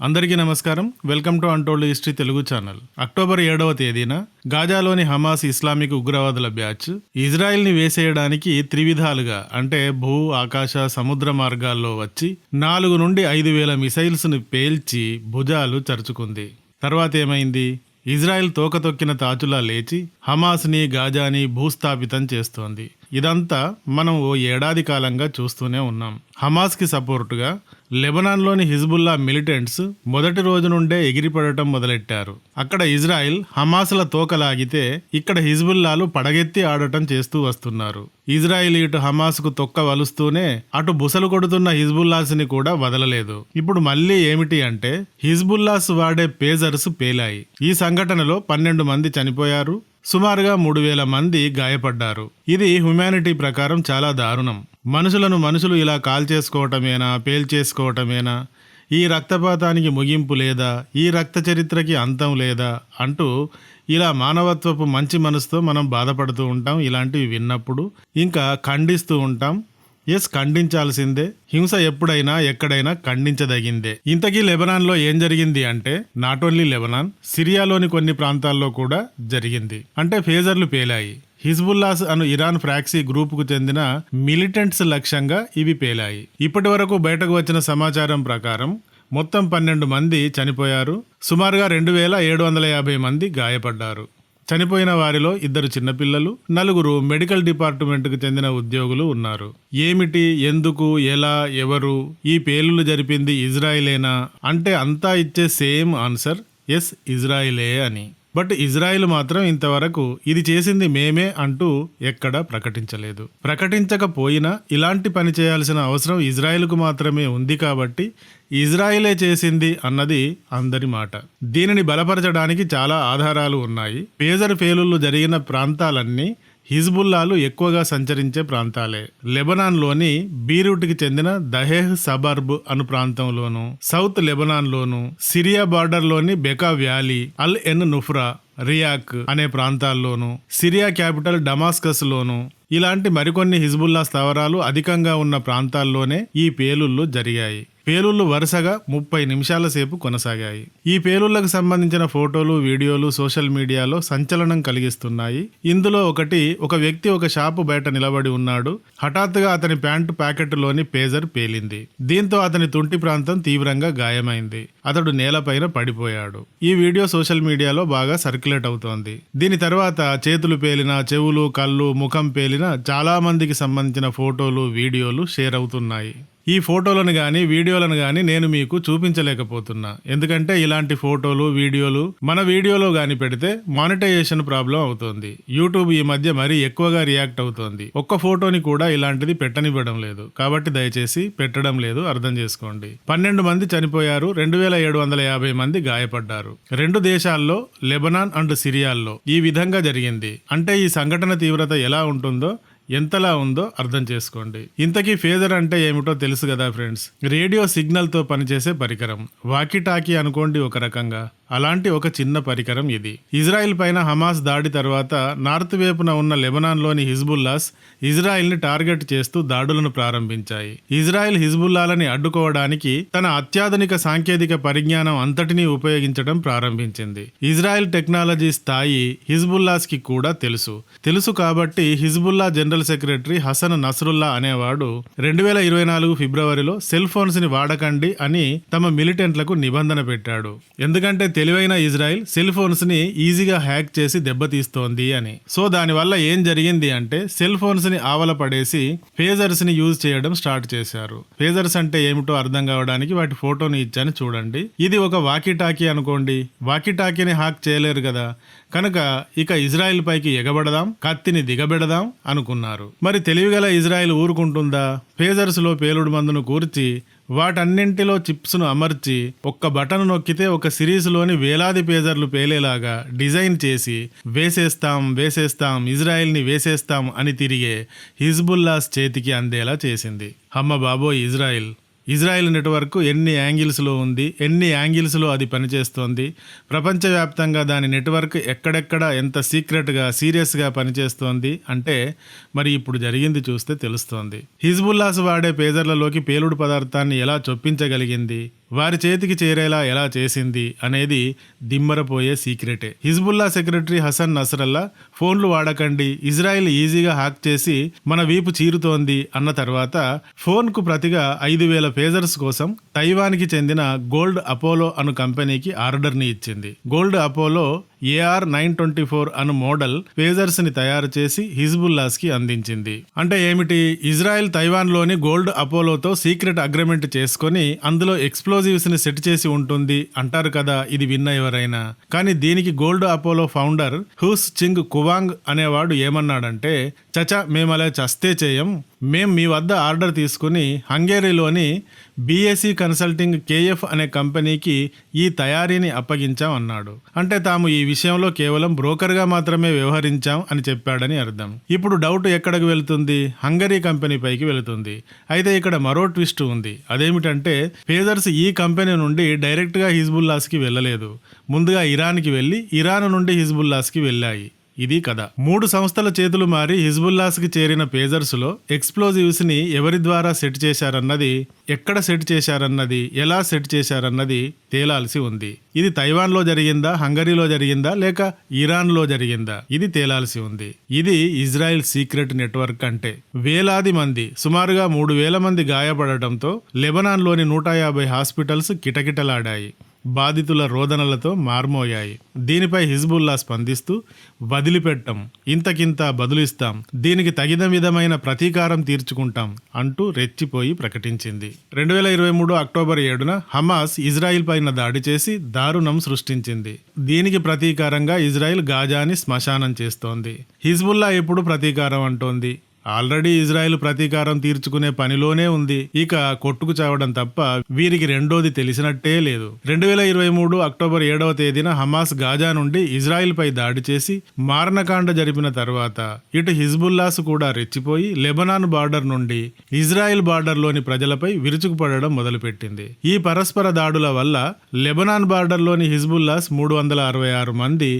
అందరికీ నమస్కారం. Welcome to untold history Telugu channel. October ఏడవ తేదీన గాజాలోని హమాస్ ఇస్లామిక్ ఉగ్రవాదుల బ్యాచ్ ఇజ్రాయెల్ని వేసేయడానికి త్రివిధాలుగా అంటే భూ ఆకాశ సముద్ర మార్గాల్లో వచ్చి నాలుగు నుండి ఐదు వేల మిసైల్స్ను పేల్చి భుజాలు చరుచుకుంది. తర్వాత ఏమైంది? ఇజ్రాయెల్ తోకతొక్కిన తాచులా లేచి హమాస్ని గాజాని భూస్థాపితం చేస్తోంది. ఇదంతా మనం ఓ ఏడాది కాలంగా చూస్తూనే ఉన్నాం. హమాస్కి సపోర్టుగా లెబనాన్లోని హిజ్బుల్లా మిలిటెంట్స్ మొదటి రోజు నుండే ఎగిరిపడటం మొదలెట్టారు. అక్కడ ఇజ్రాయెల్ హమాస్ల తోకలాగితే ఇక్కడ హిజ్బుల్లాలు పడగెత్తి ఆడటం చేస్తూ వస్తున్నారు. ఇజ్రాయిల్ ఇటు హమాస్కు తొక్క వలుస్తూనే అటు బుసలు కొడుతున్న హిజ్బుల్లాస్ని కూడా వదలలేదు. ఇప్పుడు మళ్ళీ ఏమిటి అంటే హిజ్బుల్లాస్ వాడే పేజర్స్ పేలాయి. ఈ సంఘటనలో పన్నెండు మంది చనిపోయారు. సుమారుగా మూడు వేల మంది గాయపడ్డారు. ఇది హ్యుమానిటీ ప్రకారం చాలా దారుణం. మనుషులను మనుషులు ఇలా కాల్చేసుకోవటమేనా పేల్చేసుకోవటమేనా? ఈ రక్తపాతానికి ముగింపు లేదా? ఈ రక్త చరిత్రకి అంతం లేదా? అంటూ ఇలా మానవత్వపు మంచి మనసుతో మనం బాధపడుతూ ఉంటాం. ఇలాంటివి విన్నప్పుడు ఇంకా ఖండిస్తూ ఉంటాం. ఎస్ ఖండించాల్సిందే. హింస ఎప్పుడైనా ఎక్కడైనా ఖండించదగిందే. ఇంతకీ లెబనాన్లో ఏం జరిగింది అంటే నాట్ ఓన్లీ లెబనాన్ సిరియాలోని కొన్ని ప్రాంతాల్లో కూడా జరిగింది. అంటే ఫేజర్లు పేలాయి. హిజ్బుల్లాస్ అను ఇరాన్ ఫ్రాక్సీ గ్రూపుకు చెందిన మిలిటెంట్స్ లక్ష్యంగా ఇవి పేలాయి. ఇప్పటి వరకు బయటకు వచ్చిన సమాచారం ప్రకారం మొత్తం పన్నెండు మంది చనిపోయారు. సుమారుగా రెండు వేల ఏడు వందల యాభై మంది గాయపడ్డారు. చనిపోయిన వారిలో ఇద్దరు చిన్నపిల్లలు నలుగురు మెడికల్ డిపార్ట్మెంట్కు చెందిన ఉద్యోగులు ఉన్నారు. ఏమిటి ఎందుకు ఎలా ఎవరు ఈ పేలులు జరిపింది ఇజ్రాయిలేనా? అంటే అంతా ఇచ్చే సేమ్ ఆన్సర్ ఎస్ ఇజ్రాయిలే అని. బట్ ఇజ్రాయిల్ మాత్రం ఇంతవరకు ఇది చేసింది మేమే అంటూ ఎక్కడా ప్రకటించలేదు. ప్రకటించకపోయినా ఇలాంటి పని చేయాల్సిన అవసరం ఇజ్రాయిల్కు మాత్రమే ఉంది కాబట్టి ఇజ్రాయిలే చేసింది అన్నది అందరి మాట. దీనిని బలపరచడానికి చాలా ఆధారాలు ఉన్నాయి. పేజర్ పేలుళ్ళు జరిగిన ప్రాంతాలన్నీ హిజ్బుల్లాలు ఎక్కువగా సంచరించే ప్రాంతాలే. లెబనాన్లోని బీరూట్కి చెందిన దహేహ్ సబర్బ్ అను ప్రాంతంలోను సౌత్ లెబనాన్లోను సిరియా బార్డర్లోని బెకా వ్యాలీ అల్ ఎన్ నుఫ్రా రియాక్ అనే ప్రాంతాల్లోను సిరియా క్యాపిటల్ డమాస్కస్ లోను ఇలాంటి మరికొన్ని హిజ్బుల్లా స్థావరాలు అధికంగా ఉన్న ప్రాంతాల్లోనే ఈ పేలుళ్ళు జరిగాయి. పేలుళ్ళు వరుసగా ముప్పై నిమిషాల సేపు కొనసాగాయి. ఈ పేలుళ్ళకు సంబంధించిన ఫోటోలు వీడియోలు సోషల్ మీడియాలో సంచలనం కలిగిస్తున్నాయి. ఇందులో ఒకటి ఒక వ్యక్తి ఒక షాపు బయట నిలబడి ఉన్నాడు. హఠాత్తుగా అతని ప్యాంటు ప్యాకెట్లోని పేజర్ పేలింది. దీంతో అతని తుంటి ప్రాంతం తీవ్రంగా గాయమైంది. అతడు నేలపైన పడిపోయాడు. ఈ వీడియో సోషల్ మీడియాలో బాగా సర్క్యులేట్ అవుతోంది. దీని తర్వాత చేతులు పేలిన చెవులు కళ్ళు ముఖం పేలిన చాలా మందికి సంబంధించిన ఫోటోలు వీడియోలు షేర్ అవుతున్నాయి. ఈ ఫోటోలను కానీ వీడియోలను కానీ నేను మీకు చూపించలేకపోతున్నా. ఎందుకంటే ఇలాంటి ఫోటోలు వీడియోలు మన వీడియోలో కానీ పెడితే మానిటైజేషన్ ప్రాబ్లం అవుతుంది. యూట్యూబ్ ఈ మధ్య మరీ ఎక్కువగా రియాక్ట్ అవుతోంది. ఒక్క ఫోటోని కూడా ఇలాంటిది పెట్టనివ్వడం లేదు. కాబట్టి దయచేసి పెట్టడం లేదు అర్థం చేసుకోండి. పన్నెండు మంది చనిపోయారు రెండు వేల ఏడు వందల యాభై మంది గాయపడ్డారు. రెండు దేశాల్లో లెబనాన్ అండ్ సిరియాల్లో ఈ విధంగా జరిగింది. అంటే ఈ సంఘటన తీవ్రత ఎలా ఉంటుందో ఎంతలా ఉందో అర్థం చేసుకోండి. ఇంతకీ ఫేజర్ అంటే ఏమిటో తెలుసు కదా ఫ్రెండ్స్. రేడియో సిగ్నల్తో పనిచేసే పరికరం. వాకిటాకీ అనుకోండి ఒక రకంగా. అలాంటి ఒక చిన్న పరికరం ఇది. ఇజ్రాయెల్ పైన హమాస్ దాడి తర్వాత నార్త్ వైపున ఉన్న లెబనాన్లోని హిజ్బుల్లాస్ ఇజ్రాయెల్ని టార్గెట్ చేస్తూ దాడులను ప్రారంభించాయి. ఇజ్రాయెల్ హిజ్బుల్లాలని అడ్డుకోవడానికి తన అత్యాధునిక సాంకేతిక పరిజ్ఞానం అంతటినీ ఉపయోగించడం ప్రారంభించింది. ఇజ్రాయెల్ టెక్నాలజీ స్థాయి హిజ్బుల్లాస్కి కూడా తెలుసు. తెలుసు కాబట్టి Hezbollah general secretary Hassan Nasrallah అనేవాడు రెండు వేల ఇరవై నాలుగు ఫిబ్రవరిలో సెల్ ఫోన్స్ని వాడకండి అని తమ మిలిటెంట్లకు నిబంధన పెట్టాడు. ఎందుకంటే తెలివైన ఇజ్రాయెల్ సెల్ ఫోన్స్ని ఈజీగా హ్యాక్ చేసి దెబ్బతీస్తోంది అని. సో దానివల్ల ఏం జరిగింది అంటే సెల్ ఫోన్స్ని ఆవల పడేసి ఫేజర్స్ని యూజ్ చేయడం స్టార్ట్ చేశారు. ఫేజర్స్ అంటే ఏమిటో అర్థం కావడానికి వాటి ఫోటోని ఇచ్చాను చూడండి. ఇది ఒక వాకీ టాకీ అనుకోండి. వాకీ టాకీని హ్యాక్ చేయలేరు కదా. కనుక ఇక ఇజ్రాయెల్ పైకి ఎగబడదాం కత్తిని దిగబెడదాం అనుకున్నారు. మరి తెలివిగల ఇజ్రాయెల్ ఊరుకుంటుందా? ఫేజర్స్లో పేలుడు మందును కూర్చి వాటన్నింటిలో చిప్స్ను అమర్చి ఒక్క బటన్ నొక్కితే ఒక సిరీస్లోని వేలాది పేజర్లు పేలేలాగా డిజైన్ చేసి వేసేస్తాం వేసేస్తాం ఇజ్రాయెల్ని వేసేస్తాం అని తిరిగే హిజ్బుల్లాస్ చేతికి అందేలా చేసింది. అమ్మ బాబోయ్ ఇజ్రాయెల్! ఇజ్రాయెల్ నెట్వర్క్ ఎన్ని యాంగిల్స్లో ఉంది ఎన్ని యాంగిల్స్లో అది పనిచేస్తోంది ప్రపంచవ్యాప్తంగా దాని నెట్వర్క్ ఎక్కడెక్కడ ఎంత సీక్రెట్గా సీరియస్గా పనిచేస్తోంది అంటే మరి ఇప్పుడు జరిగింది చూస్తే తెలుస్తోంది. హిజ్బుల్లాస్ వాడే పేజర్లలోకి పేలుడు పదార్థాన్ని ఎలా చొప్పించగలిగింది? వారి చేతికి చేరేలా ఎలా చేసింది అనేది దిమ్మరపోయే సీక్రెటే. హిజ్బుల్లా సెక్రటరీ హసన్ నసరల్లా ఫోన్లు వాడకండి ఇజ్రాయెల్ ఈజీగా హ్యాక్ చేసి మన వీపు చీరుతోంది అన్న తర్వాత ఫోన్కు ప్రతిగా ఐదు వేల పేజర్స్ కోసం తైవాన్కి చెందిన గోల్డ్ అపోలో అను కంపెనీకి ఆర్డర్ని ఇచ్చింది. Gold Apollo AR nine twenty four అను మోడల్ పేజర్స్ని తయారు చేసి హిజ్బుల్లాస్కి అందించింది. అంటే ఏమిటి? ఇజ్రాయెల్ తైవాన్లోని గోల్డ్ అపోలోతో సీక్రెట్ అగ్రిమెంట్ చేసుకొని అందులో ఎక్స్ప్లోజివ్స్ని సెట్ చేసి ఉంటుంది అంటారు కదా ఇది విన్న ఎవరైనా. కానీ దీనికి Gold Apollo founder Hsu Ching Kuang అనేవాడు ఏమన్నాడంటే చచా మేమలా చస్తే చేయం మేం మీ వద్ద ఆర్డర్ తీసుకుని హంగేరీలోని బీఎస్సీ కన్సల్టింగ్ కేఎఫ్ అనే కంపెనీకి ఈ తయారీని అప్పగించాం అన్నాడు. అంటే తాము ఈ విషయంలో కేవలం బ్రోకర్గా మాత్రమే వ్యవహరించాం అని చెప్పాడని అర్థం. ఇప్పుడు డౌట్ ఎక్కడికి వెళుతుంది? హంగరీ కంపెనీ పైకి వెళుతుంది. అయితే ఇక్కడ మరో ట్విస్ట్ ఉంది. అదేమిటంటే పేజర్స్ ఈ కంపెనీ నుండి డైరెక్ట్గా హిజ్బుల్లాస్కి వెళ్ళలేదు. ముందుగా ఇరాన్కి వెళ్ళి ఇరాన్ నుండి హిజ్బుల్లాస్కి వెళ్ళాయి. ఇది కథ. మూడు సంస్థల చేతులు మారి హిజ్బుల్లాస్కి చేరిన పేజర్స్లో ఎక్స్ప్లోజివ్స్ని ఎవరి ద్వారా సెట్ చేశారన్నది ఎక్కడ సెట్ చేశారన్నది ఎలా సెట్ చేశారన్నది తేలాల్సి ఉంది. ఇది తైవాన్లో జరిగిందా హంగరీలో జరిగిందా లేక ఇరాన్లో జరిగిందా? ఇది తేలాల్సి ఉంది. ఇది ఇజ్రాయెల్ సీక్రెట్ నెట్వర్క్ అంటే వేలాది మంది సుమారుగా మూడు వేల మంది గాయపడటంతో లెబనాన్లోని నూట యాభై హాస్పిటల్స్ కిటకిటలాడాయి. బాధితుల రోదనలతో మార్మోయాయి. దీనిపై హిజ్బుల్లా స్పందిస్తూ వదిలిపెట్టం ఇంతకింత బదులిస్తాం దీనికి తగిన విధమైన ప్రతీకారం తీర్చుకుంటాం అంటూ రెచ్చిపోయి ప్రకటించింది. రెండు వేల ఇరవై మూడు అక్టోబర్ ఏడున హమాస్ ఇజ్రాయిల్ పైన దాడి చేసి దారుణం సృష్టించింది. దీనికి ప్రతీకారంగా ఇజ్రాయిల్ గాజాని శ్మశానం చేస్తోంది. హిజ్బుల్లా ఎప్పుడు ప్రతీకారం అంటోంది? ఆల్రెడీ ఇజ్రాయెల్ ప్రతీకారం తీర్చుకునే పనిలోనే ఉంది. ఇక కొట్టుకు చావడం తప్ప వీరికి రెండోది తెలిసినట్టే లేదు. రెండు వేల ఇరవై మూడు అక్టోబర్ ఏడవ తేదీన హమాస్ గాజా నుండి ఇజ్రాయెల్ పై దాడి చేసి మారణకాండ జరిపిన తర్వాత ఇటు హిజ్బుల్లాస్ కూడా రెచ్చిపోయి లెబనాన్ బార్డర్ నుండి ఇజ్రాయెల్ బార్డర్లోని ప్రజలపై విరుచుకుపడడం మొదలుపెట్టింది. ఈ పరస్పర దాడుల వల్ల లెబనాన్ బార్డర్లోని హిజ్బుల్లాస్ మూడు వందల అరవై ఆరు మంది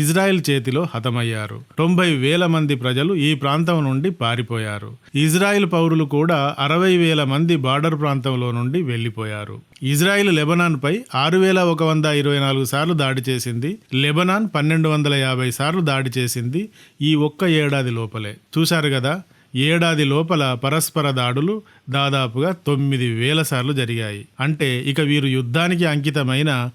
ఇజ్రాయెల్ చేతిలో హతమయ్యారు. తొంభై వేల మంది ప్రజలు ఈ ప్రాంతం నుండి పారిపోయారు ఇజ్రాయిల్ పౌరులు కూడా అరవై వేల మంది బార్డర్ ప్రాంతంలో నుండి వెళ్ళిపోయారు ఇజ్రాయిల్ లెబనాన్ పై ఆరు వేల ఒక వంద ఇరవై నాలుగు సార్లు దాడి చేసింది. లెబనాన్ పన్నెండు వందల యాభై సార్లు దాడి చేసింది ఈ ఒక్క ఏడాది లోపలే. చూశారు కదా ఏడాది లోపల పరస్పర దాడులు దాదాపుగా తొమ్మిది వేల సార్లు జరిగాయి. అంటే ఇక వీరు యుద్ధానికి అంకితమైన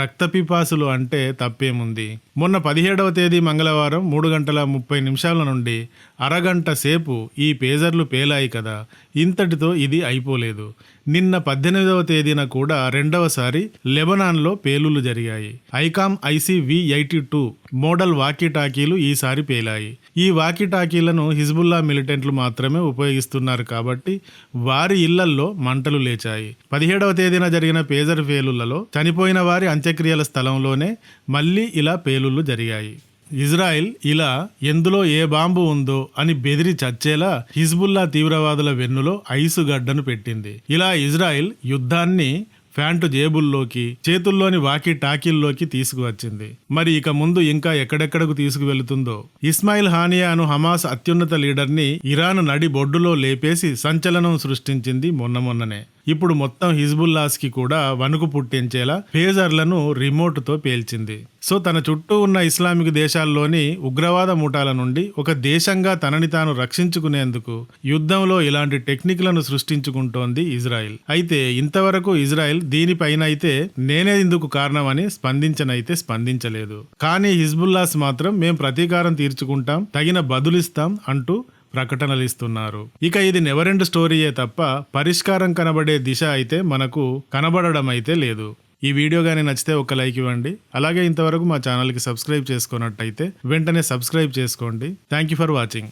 రక్తపిపాసులు అంటే తప్పేముంది? మొన్న పదిహేడవ తేదీ మంగళవారం మూడు గంటల ముప్పై నిమిషాల నుండి అరగంట సేపు ఈ పేజర్లు పేలాయి కదా. ఇంతటితో ఇది అయిపోలేదు. నిన్న పద్దెనిమిదవ తేదీన కూడా రెండవసారి లెబనాన్లో పేలులు జరిగాయి. ICOM IC V eighty two model వాకీటాకీలు ఈసారి పేలాయి. ఈ వాకీటాకీలను హిజ్బుల్లా మిలిటెంట్లు మాత్రమే ఉపయోగిస్తున్నారు కాబట్టి వారి ఇళ్ళల్లో మంటలు లేచాయి. పదిహేడవ తేదీన జరిగిన పేజర్ పేలులలో చనిపోయిన వారి అంత్యక్రియల స్థలంలోనే మళ్ళీ ఇలా పేలుళ్ళు జరిగాయి. ఇజ్రాయెల్ ఇలా ఎందులో ఏ బాంబు ఉందో అని బెదిరి చచ్చేలా హిజ్బుల్లా తీవ్రవాదుల వెన్నులో ఐసు గడ్డను పెట్టింది. ఇలా ఇజ్రాయెల్ యుద్ధాన్ని ప్యాంటు జేబుల్లోకి చేతుల్లోని వాకి టాకీల్లోకి తీసుకువచ్చింది. మరి ఇక ముందు ఇంకా ఎక్కడెక్కడకు తీసుకువెళుతుందో? ఇస్మాయిల్ హానియా అను హమాస్ అత్యున్నత లీడర్ని ఇరాన్ నడి బొడ్డులో లేపేసి సంచలనం సృష్టించింది మొన్న మొన్ననే. ఇప్పుడు మొత్తం హిజ్బుల్లాస్కి కూడా వణుకు పుట్టించేలా ఫేజర్లను రిమోట్తో పేల్చింది. సో తన చుట్టూ ఉన్న ఇస్లామిక్ దేశాల్లోని ఉగ్రవాద ముఠాల నుండి ఒక దేశంగా తనని తాను రక్షించుకునేందుకు యుద్ధంలో ఇలాంటి టెక్నిక్లను సృష్టించుకుంటోంది ఇజ్రాయెల్. అయితే ఇంతవరకు ఇజ్రాయెల్ దీనిపైన అయితే నేనే ఇందుకు కారణమని స్పందించనైతే స్పందించలేదు. కానీ హిజ్బుల్లాస్ మాత్రం మేం ప్రతీకారం తీర్చుకుంటాం తగిన బదులిస్తాం అంటూ ప్రకటనలు ఇస్తున్నారు ఇక ఇది నెవరెండ్ స్టోరీయే తప్ప పరిష్కారం కనబడే దిశ అయితే మనకు కనబడడం అయితే లేదు. ఈ వీడియో కానీ నచ్చితే ఒక లైక్ ఇవ్వండి. అలాగే ఇంతవరకు మా ఛానల్కి సబ్స్క్రైబ్ చేసుకున్నట్టయితే వెంటనే సబ్స్క్రైబ్ చేసుకోండి. Thank you for watching.